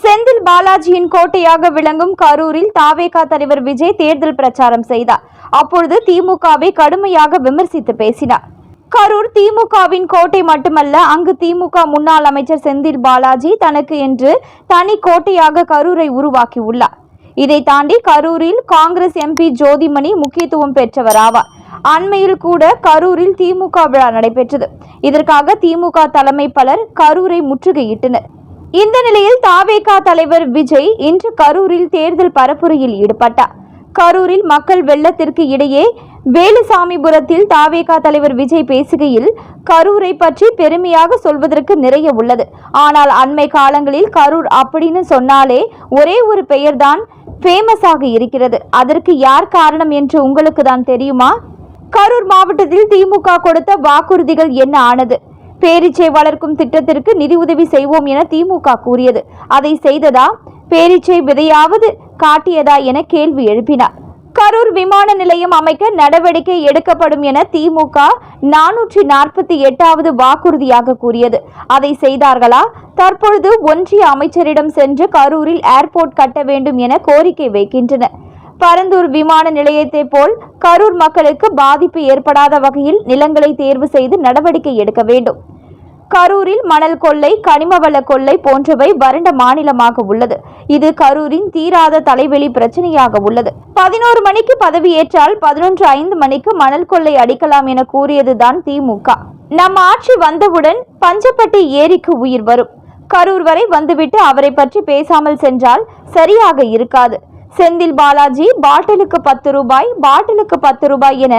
செந்தில் பாலாஜியின் கோட்டையாக விளங்கும் கரூரில் தாவேகா தலைவர் விஜய் தேர்தல் பிரச்சாரம் செய்தார். அப்பொழுது திமுகவை கடுமையாக விமர்சித்து பேசினார். கரூர் திமுகவின் கோட்டை மட்டுமல்ல அங்கு திமுக முன்னாள் அமைச்சர் செந்தில் பாலாஜி தனக்கு என்று தனி கோட்டையாக கரூரை உருவாக்கியுள்ளார். இதை தாண்டி கரூரில் காங்கிரஸ் எம்பி ஜோதிமணி முக்கியத்துவம் பெற்றவராவார் அண்மையில் கூட கரூரில் திமுக விழா நடைபெற்றது. இதற்காக திமுக தலைமை பலர் கரூரை முற்றுகையிட்டனர். இந்த நிலையில் தாவேகா தலைவர் விஜய் இன்று கரூரில் தேர்தல் பரப்புரையில் ஈடுபட்டார். கரூரில் மக்கள் வெள்ளத்திற்கு இடையே வேலுசாமிபுரத்தில் தாவேகா தலைவர் விஜய் பேசுகையில் கரூரை பற்றி பெருமையாக சொல்வதற்கு நிறைய உள்ளது. ஆனால் அண்மை காலங்களில் கரூர் அப்படின்னு சொன்னாலே ஒரே ஒரு பெயர்தான் ஃபேமஸாக இருக்கிறது. அதற்கு யார் காரணம் என்று உங்களுக்கு தான் தெரியுமா? கரூர் மாவட்டத்தில் திமுக கொடுத்த வாக்குறுதிகள் என்ன ஆனது? பேரீச்சை வளர்க்கும் திட்டத்திற்கு நிதி உதவி செய்வோம் என திமுக கூறியது. அதை செய்ததா? பேரீச்சை விதையாவது காட்டியதா என கேள்வி எழுப்பினார். கரூர் விமான நிலையம் அமைக்க நடவடிக்கை எடுக்கப்படும் என திமுக நானூற்றி நாற்பத்தி எட்டாவது வாக்குறுதியாக கூறியது. அதை செய்தார்களா? தற்பொழுது ஒன்றிய அமைச்சரிடம் சென்று கரூரில் ஏர்போர்ட் கட்ட வேண்டும் என கோரிக்கை வைக்கின்றனர். பரந்தூர் விமான நிலையத்தை போல் கரூர் மக்களுக்கு பாதிப்பு ஏற்படாத வகையில் நிலங்களை தேர்வு செய்து நடவடிக்கை எடுக்க வேண்டும். கரூரில் மணல் கொள்ளை கனிமவள கொள்ளை போன்றவை வறண்ட மாநிலமாக உள்ளது. இது கரூரின் தீராத தலைவெளி பிரச்சனையாக உள்ளது. பதினோரு மணிக்கு பதவியேற்றால் பதினொன்று ஐந்து மணிக்கு மணல் கொள்ளை அடிக்கலாம் என கூறியதுதான் திமுக. நம் ஆட்சி வந்தவுடன் பஞ்சப்பட்டி ஏரிக்கு உயிர் வரும். கரூர் வரை வந்துவிட்டு அவரை பற்றி பேசாமல் சென்றால் சரியாக இருக்காது. செந்தில் பாலாஜி பாட்டிலுக்கு பத்து ரூபாய் பாட்டிலுக்கு பத்து ரூபாய் என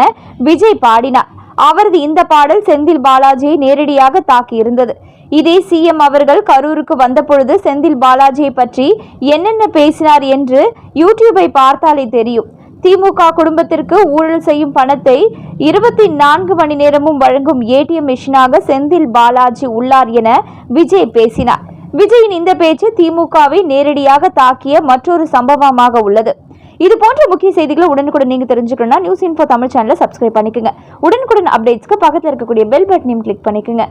விஜய் பாடினார். அவரது இந்த பாடல் செந்தில் பாலாஜியை நேரடியாக தாக்கியிருந்தது. இதே சிஎம் அவர்கள் கரூருக்கு வந்தபொழுது செந்தில் பாலாஜியை பற்றி என்னென்ன பேசினார் என்று யூடியூபை பார்த்தாலே தெரியும். திமுக குடும்பத்திற்கு ஊழல் செய்யும் பணத்தை இருபத்தி நான்கு மணி நேரமும் வழங்கும் ஏடிஎம் மிஷினாக செந்தில் பாலாஜி உள்ளார் என விஜய் பேசினார். விஜயின் இந்த பேச்சு திமுகவை நேரடியாக தாக்கிய மற்றொரு சம்பவமாக உள்ளது. இது போன்ற முக்கிய செய்திகளை உடனுக்குடன் நீங்க தெரிஞ்சுக்கணும்னா நியூஸ் இன்ஃபோ தமிழ் சேனலை சப்ஸ்கிரைப் பண்ணிக்கோங்க. உடனுக்குடன் அப்டேட்ஸ்க்கு பக்கத்தில் இருக்கக்கூடிய பெல் பட்டனையும் கிளிக் பண்ணிக்கோங்க.